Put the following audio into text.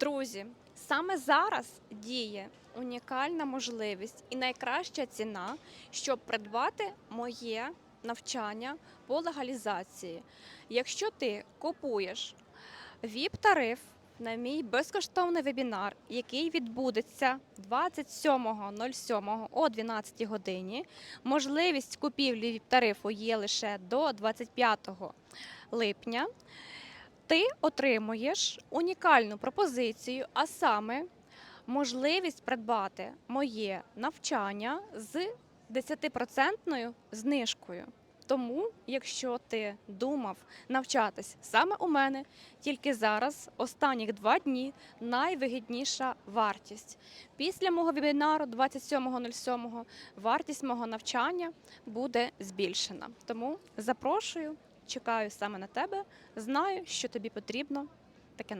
Друзі, саме зараз діє унікальна можливість і найкраща ціна, щоб придбати моє навчання по легалізації. Якщо ти купуєш ВІП-тариф на мій безкоштовний вебінар, який відбудеться 27.07 о 12 годині. Можливість купівлі ВІП-тарифу є лише до 25 липня. Ти отримуєш унікальну пропозицію, а саме можливість придбати моє навчання з 10% знижкою. Тому, якщо ти думав навчатись саме у мене, тільки зараз, останніх два дні, найвигідніша вартість. Після мого вебінару 27.07 вартість мого навчання буде збільшена. Тому запрошую, чекаю саме на тебе. Знаю, що тобі потрібно таке навчання.